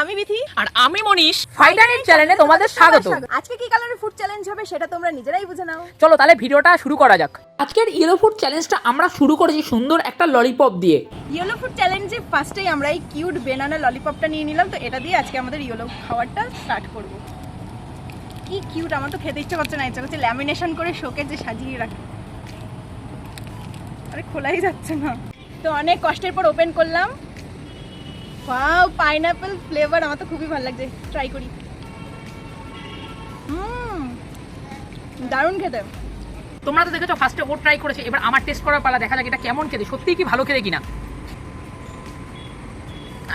আমি বিথি। আর আমি মনীষ। ফাইটারের চ্যানেলে তোমাদের স্বাগত। আজকে কি কালারের ফুড চ্যালেঞ্জ হবে সেটা তোমরা নিজেরাই বুঝে নাও। চলো তাহলে ভিডিওটা শুরু করা যাক। আজকের ইয়েলো ফুড চ্যালেঞ্জটা আমরা শুরু করেছি সুন্দর একটা ললিপপ দিয়ে। ইয়েলো ফুড চ্যালেঞ্জে ফার্স্টেই আমরা এই কিউট বেনানা ললিপপটা নিয়ে নিলাম তো এটা দিয়ে আজকে আমাদের ইয়েলো খাবারটা স্টার্ট করব। কি কিউট আমার তো খেতে ইচ্ছে করছে না ইচ্ছে করছে ল্যামিনেশন করে শোকে যে সাজিয়ে রাখি। আরে খোলাই যাচ্ছে না। তো অনেক কষ্টের পর ওপেন করলাম। ওয়াও পাইনাপেল ফ্লেভার আমার তো খুবই ভালো লাগছে। ট্রাই করি। হুম দারুণ খেতে। তোমরা তো দেখেছ ফার্স্টে ও ট্রাই করেছে এবার আমার টেস্ট করার পালা দেখা যাক এটা কেমন খেতে সত্যিই কি ভালো খেতে কিনা।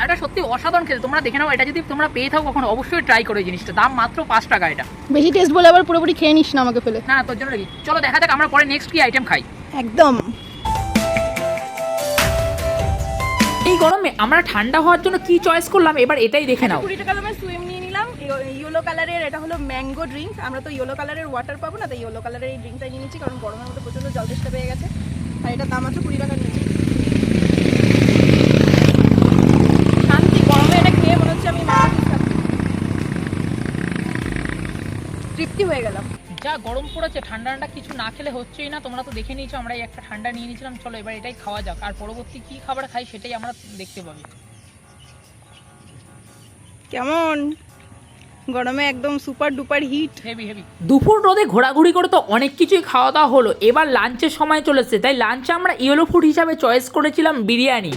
এটা সত্যি অসাধারণ খেতে তোমরা দেখে নাও এটা যদি তোমরা পেয়ে থাকো কখনো অবশ্যই ট্রাই করো জিনিসটা দাম মাত্র পাঁচ টাকা এটা। বেশি টেস্ট বলে আবার পুরোপুরি খেয়ে নিস না আমাকে ফেলে। না তোর জন্য চলো দেখা যাক আমরা পরে নেক্সট কি আইটেম খাই। একদম। গরমে আমরা ঠান্ডা হওয়ার জন্য কি চয়েস করলাম? এবার এটাই দেখে নাও। কুড়ি টাকা দামের সুইম নিয়ে নিলাম। ইয়েলো কালারের এটা হলো ম্যাঙ্গো ড্রিঙ্ক আমরা তো ইয়েলো কালারের ওয়াটার পাবো না, তাই ইয়েলো কালারের এই ড্রিঙ্কটা নিয়ে নিচ্ছি, কারণ গরমের মধ্যে প্রচণ্ড জল তেষ্টা পেয়ে গেছে। আর এটা দাম আছে কুড়ি টাকা নিয়েছি। শান্তি, গরমে এটা খেয়ে মনে হচ্ছে আমি তৃপ্তি হয়ে গেলাম। যা গরম পড়েছে ঠান্ডা ঠান্ডা কিছু না খেলে হচ্ছেই না। তোমরা তো দেখে নিয়েছো আমরা এই একটা ঠান্ডা নিয়ে নিয়েছিলাম। চলো এবার এটাই খাওয়া যাক। আর পরবর্তী কি খাবার খাই সেটাই আমরা দেখতে পাবি। কেমন? গরমে একদম super duper hit heavy heavy দুপুর রোদে ঘোরাঘুরি করে তো অনেক কিছুই খাওয়া দাওয়া হলো। এবার লাঞ্চের সময় চলেছে। তাই লাঞ্চে আমরা ইয়েলো ফুড হিসাবে চয়েস করেছিলাম বিরিয়ানি।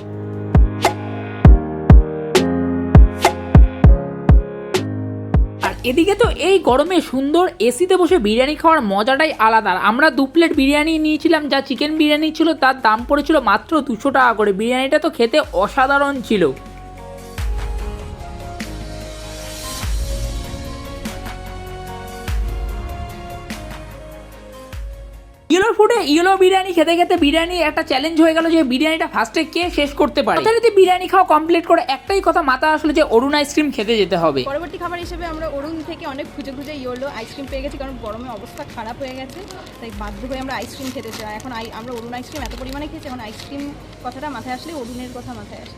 এদিকে তো এই গরমে সুন্দর এসিতে বসে বিরিয়ানি খাওয়ার মজাটাই আলাদা। আমরা দু প্লেট বিরিয়ানি নিয়েছিলাম, যা চিকেন বিরিয়ানি ছিল, তার দাম পড়েছিল মাত্র দুশো টাকা করে। বিরিয়ানিটা তো খেতে অসাধারণ ছিল। ইয়েলো ফুডে ইয়েলো বিরিয়ানি খেতে খেতে বিরিয়ানি একটা চ্যালেঞ্জ হয়ে গেল যে বিরিয়ানিটা ফার্স্টে কে শেষ করতে পারে। যদি বিরিয়ানি খাওয়া কমপ্লিট করে একটাই কথা মাথা আসলে যে অরুণ আইসক্রিম খেতে যেতে হবে। পরবর্তী খাবার হিসেবে আমরা অরুণ থেকে অনেক খুঁজে খুঁজে ইয়েলো আইসক্রিম পেয়ে গেছি কারণ গরমে অবস্থা খারাপ হয়ে গেছে তাই বাধ্য হয়ে আমরা আইসক্রিম খেতে চাই। এখন আই আমরা অরুণ আইসক্রিম এত পরিমাণে খেয়েছি এখন আইসক্রিম কথাটা মাথায় আসলে অরুণের কথা মাথায় আসে।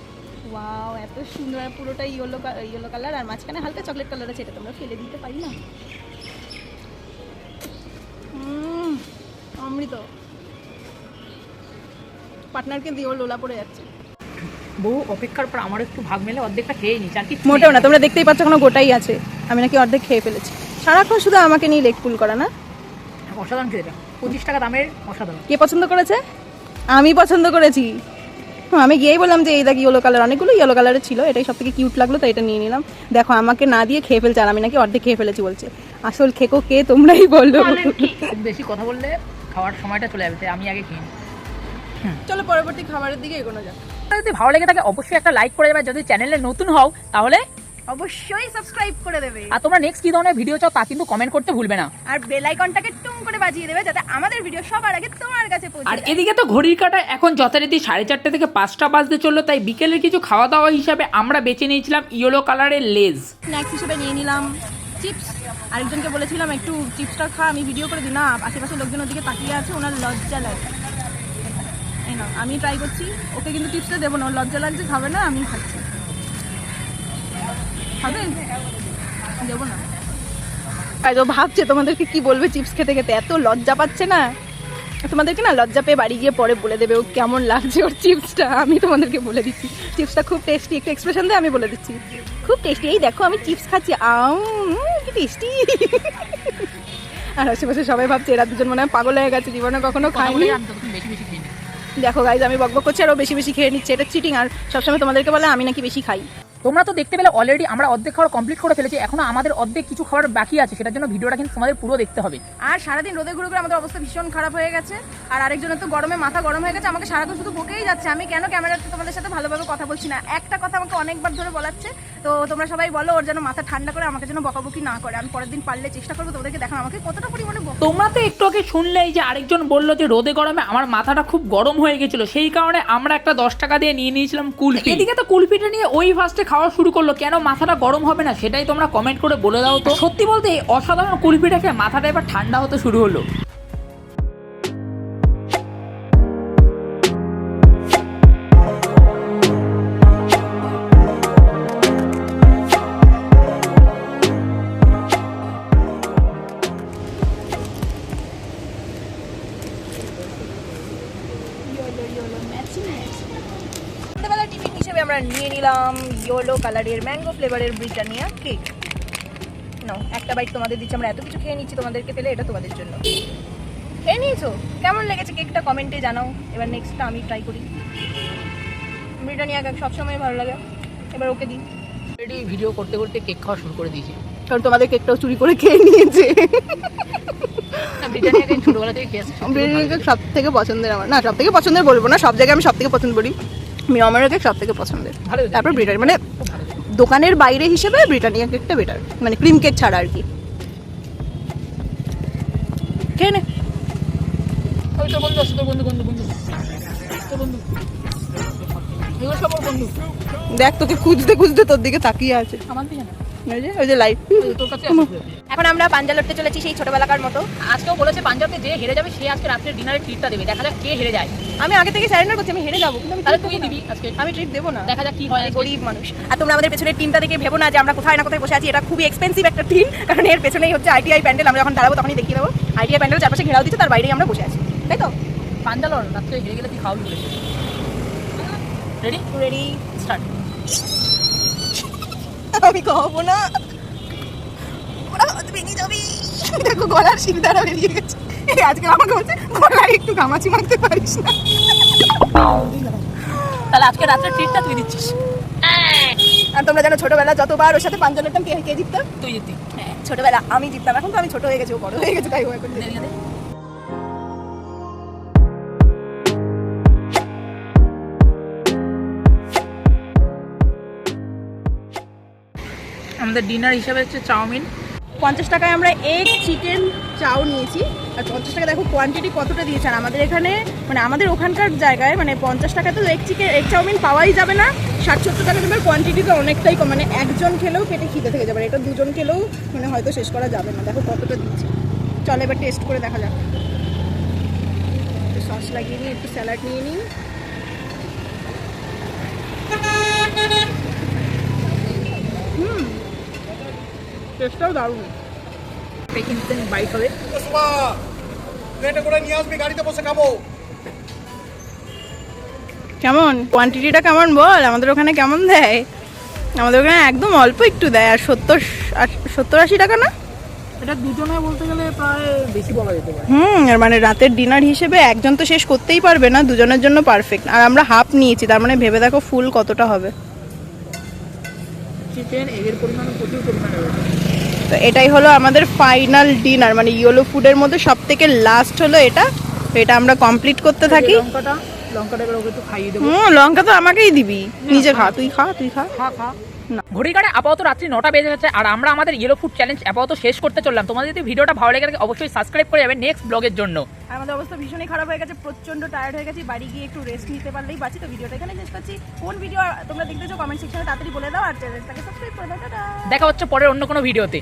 ওয়াও এত সুন্দর পুরোটা ইয়েলো ইয়েলো কালার আর মাঝখানে হালকা চকলেট কালার আছে এটা তোমরা ফেলে দিতে পারি না? অমৃত। পার্টনারকে দিয়েও লোলা পড়ে যাচ্ছে। বহু অপেক্ষার পর আমার একটু ভাগ মেলে অর্ধেকটা খেয়ে নি আর কি মোটেও না তোমরা দেখতেই পাচ্ছ কোনো গোটাই আছে। আমি নাকি অর্ধেক খেয়ে ফেলেছি। সারাক্ষণ শুধু আমাকে নিয়ে লেগ পুল করা না? অসাধারণ খেতে পঁচিশ টাকা দামের অসাধারণ। কে পছন্দ করেছে? আমি পছন্দ করেছি। আমি গিয়েই বললাম যে এই দেখ ইয়েলো কালার অনেকগুলো ইয়েলো কালারের ছিল। এটাই সব থেকে কিউট লাগল তাই এটা নিয়ে নিলাম। দেখো আমাকে না দিয়ে খেয়ে ফেলছে আর আমি নাকি অর্ধেক খেয়ে ফেলেছি বলছে। আসল খেকো কে তোমরাই বলল বেশি কথা বললে খাওয়ার সময়টা চলে যাবে তাই আমি আগে খেয়ে নিই। চলো পরবর্তী খাবারের দিকে এগোনো যাক। যদি ভালো লেগে থাকে অবশ্যই একটা লাইক করে দেবে যদি চ্যানেলে নতুন হও তাহলে অবশ্যই সাবস্ক্রাইব করে দেবে। আর তোমরা নেক্সট কি ধরনের ভিডিও চাও তা কিন্তু কমেন্ট করতে ভুলবে না। আর বেল আইকনটাকে টুম করে বাজিয়ে দেবে যাতে আমাদের ভিডিও সবার আগে তোমার কাছে পৌঁছে আর এদিকে তো ঘড়ির কাটা এখন যথারীতি সাড়ে চারটে থেকে পাঁচটা বাজতে চলল তাই বিকেলের কিছু খাওয়া দাওয়া হিসাবে আমরা বেছে নিয়েছিলাম ইয়েলো কালারের লেজ স্ন্যাক্স হিসেবে নিয়ে নিলাম চিপস আরেকজনকে বলেছিলাম, একটু চিপসটা খা, আমি ভিডিও করে দিই। না আশেপাশে লোকজন ওদিকে তাকিয়ে আছে, ওনার লজ্জা লাগে না আমি ট্রাই করছি, ওকে কিন্তু টিপসটা দেবো না লজ্জা লাগছে, খাবে না, আমি খাচ্ছি। খাবে? দেবো না। ও ভাবছে তোমাদেরকে কি বলবে চিপস খেতে খেতে, এত লজ্জা পাচ্ছে না? তোমাদেরকে না লজ্জা পেয়ে বাড়ি গিয়ে পরে বলে দেবে, ও কেমন লাগছে ওর চিপসটা আমি তোমাদেরকে বলে দিচ্ছি। চিপসটা খুব টেস্টি একটু এক্সপ্রেশন দিয়ে আমি বলে দিচ্ছি। খুব টেস্টি এই দেখো আমি চিপস খাচ্ছি, আম কি টেস্টি? আর আশেপাশে সবাই ভাবছে এরা দুজন মনে হয় পাগল হয়ে গেছে জীবনে কখনো খাইনি। দেখো গাইজ আমি বকবক করছি আরও বেশি বেশি খেয়ে নিচ্ছি এটা চিটিং আর সবসময় তোমাদেরকে বলে আমি নাকি বেশি খাই। তোমরা তো দেখতে পেলে অলরেডি আমরা অর্ধেক খাবার কমপ্লিট করে ফেলেছি এখনও আমাদের অর্ধেক কিছু খাবার বাকি আছে সেটার জন্য ভিডিওটা কিন্তু তোমাদের পুরো দেখতে হবে। আর সারাদিন রোদে ঘুরে ঘুরে আমাদের অবস্থা ভীষণ খারাপ হয়ে গেছে আর আরেকজনের তো গরমে মাথা গরম হয়ে গেছে আমাকে সারাদিন শুধু বকেই যাচ্ছে আমি কেন ক্যামেরাতে তোমাদের সাথে ভালোভাবে কথা বলছি না? একটা কথা আমাকে অনেকবার ধরে বলাচ্ছে তো তোমরা সবাই বলো ওর যেন মাথা ঠান্ডা করে আমাকে যেন বকাবকি না করে আমি পরের দিন পারলে চেষ্টা করব তোমাদেরকে দেখানো আমাকে কতটা পরিমাণে বকা তোমরা তো একটু আগে শুনলেই যে আরেকজন বলল যে রোদে গরমে আমার মাথাটা খুব গরম হয়ে গেছিল সেই কারণে আমরা একটা দশ টাকা দিয়ে নিয়ে নিয়েছিলাম কুলফি। এদিকে তো কুলফিটা নিয়ে ওই ফার্স্টে খাওয়া শুরু করল, কেন মাথাটা গরম হবে না? সেটাই তোমরা কমেন্ট করে বলে দাও তো। সত্যি বলতে অসাধারণ কুলফিটা খেয়ে মাথাটা এবার ঠান্ডা হতে শুরু হলো। নিলাম ইয়েলো কালারের ম্যাঙ্গো ফ্লেভারের ব্রিটানিয়া কেক। নাও একটা বাইট তোমাদের দিচ্ছি আমরা এত কিছু খেয়ে নিচ্ছি তোমাদেরকে পেলে এটা তোমাদের জন্য। খেয়ে নিয়েছো? কেমন লেগেছে কেকটা? কমেন্টে জানাও। এবার নেক্সটটা আমি ট্রাই করি। ব্রিটানিয়া কেক সবসময় ভালো লাগে। এবার ওকে দিই। অলরেডি ভিডিও করতে করতে কেক খাওয়া শুরু করে দিয়েছি। কারণ তোমাদের কেকটাও চুরি করে খেয়ে নিয়েছে। ব্রিটানিয়া কেক সব থেকে পছন্দের আমার। না সব থেকে পছন্দের বলব না সব জায়গায় আমি সব থেকে পছন্দ করি। মিয়মের কেক সব থেকে পছন্দের। তারপর ব্রিটানিয়া মানে দোকানের বাইরে হিসেবে ব্রিটানিয়া কেকটা বেটার মানে ক্রিম কেক ছাড়া আর কি। খেয়ে নে। দেখ তোকে খুঁজতে খুঁজতে তোর দিকে তাকিয়ে আছে। ওই যে ওই যে লাইট তোর কাছে আছে। এখন আমরা পাঞ্জা লড়তে চলেছি সেই ছোটবেলাকার মতো। আজকেও বলেছে পাঞ্জাবকে যে হেরে যাবে সে আজকে রাত্রে ডিনারের ট্রিটটা দেবে। দেখা যাক কে হেরে যায়। আমি আগে থেকে স্যারেন্ডার করছি আমি হেরে যাব কিন্তু আমি তাহলে তুই দিবি আজকে। আমি ট্রিট দেবো না। দেখা যাক কি হয় গরিব মানুষ। আর তোমরা আমাদের পেছনের টিমটা দেখে ভেবো না যে আমরা কোথায় না কোথায় বসে আছি। এটা খুবই এক্সপেন্সিভ একটা টিম কারণ এর পেছনেই হচ্ছে আইটিআই প্যান্ডেল। আমরা যখন দাঁড়াবো তখনই দেখিয়ে দেবো। আইটিআই প্যান্ডেল চারপাশে ঘেরাও দিচ্ছে তার বাইরেই আমরা বসে আছি। তাই তো? পাঞ্জালর রাত্রে হেরে গেলে তুই খাওয়াবি রেডি রেডি স্টার্ট আমি খাব না। ভেঙে যাবি। দেখো গলার বেরিয়ে গেছে। এই আজকে আমাকে বলছে গলায় একটু গামাচি মারতে পারিস না। তাহলে আজকে রাত্রে ট্রিটটা তুই দিচ্ছিস। আর তোমরা জানো ছোটবেলা যতবার ওর সাথে পাঞ্জা লড়তাম কে কে জিততাম? তুই জিতবি। হ্যাঁ ছোটবেলা আমি জিততাম। এখন তো আমি ছোট হয়ে গেছি ও বড় হয়ে গেছে তাই ও এখন। আমাদের ডিনার হিসাবে হচ্ছে চাউমিন। পঞ্চাশ টাকায় আমরা এগ চিকেন চাও নিয়েছি। আর পঞ্চাশ টাকা দেখো কোয়ান্টিটি কতটা দিয়েছে। আর আমাদের এখানে মানে আমাদের ওখানকার জায়গায় মানে পঞ্চাশ টাকা তো এগ চিকেন এগ চাউমিন পাওয়াই যাবে না। ষাট, সত্তর টাকা দেবে কোয়ান্টিটিটা অনেকটাই কম। মানে একজন খেলেও পেটে খিদে থেকে যাবে। আর এটা দুজন খেলেও মানে হয়তো শেষ করা যাবে না। দেখো কতটা দিচ্ছে চল এবার টেস্ট করে দেখা যাক। সস লাগিয়ে নিই, একটু স্যালাড নিয়ে নিই। টেস্টটাও দারুণ। কিন্তু বাইক প্লেটে করে নিয়ে আসবি গাড়িতে বসে খাব। কেমন? কোয়ান্টিটিটা কেমন বল? আমাদের ওখানে কেমন দেয়? আমাদের ওখানে একদম অল্প একটু দেয় আর সত্তর আশ- সত্তর আশি টাকা না? এটা দুজনে বলতে গেলে প্রায় বেশি বলা যেতে পারে। হুম আর মানে রাতের ডিনার হিসেবে একজন তো শেষ করতেই পারবে না দুজনের জন্য পারফেক্ট আর আমরা হাফ নিয়েছি তার মানে ভেবে দেখো ফুল কতটা হবে। চিকেন এগের পরিমাণ প্রচুর পরিমাণে রয়েছে। তো এটাই হলো আমাদের ফাইনাল ডিনার মানে ইয়েলো ফুডের মধ্যে সব থেকে লাস্ট হলো এটা তো এটা আমরা কমপ্লিট করতে থাকি। লঙ্কাটা লঙ্কাটা একটু খাইয়ে দেবো। হুম লঙ্কা তো আমাকেই দিবি। নিজে খা তুই খা তুই খা। খা খা। ঘড়ি কাটে আপাতত রাত্রি নটা বেজে গেছে আর আমরা আমাদের ইয়েলো ফুড চ্যালেঞ্জ আপাতত শেষ করতে চললাম। তোমাদের যদি ভিডিওটা ভালো লেগে থাকে অবশ্যই সাবস্ক্রাইব করে যাবে নেক্সট ব্লগের জন্য। আর আমাদের অবস্থা ভীষণই খারাপ হয়ে গেছে প্রচণ্ড টায়ার্ড হয়ে গেছি বাড়ি গিয়ে একটু রেস্ট নিতে পারলেই বাঁচি। তো ভিডিওটা এখানে শেষ করছি। কোন ভিডিও তোমরা দেখতেছো কমেন্ট সেকশনে তাড়াতাড়ি বলে দাও আর চ্যানেলটাকে সাবস্ক্রাইব করে দাও। দেখা হচ্ছে পরের অন্য কোনো ভিডিওতে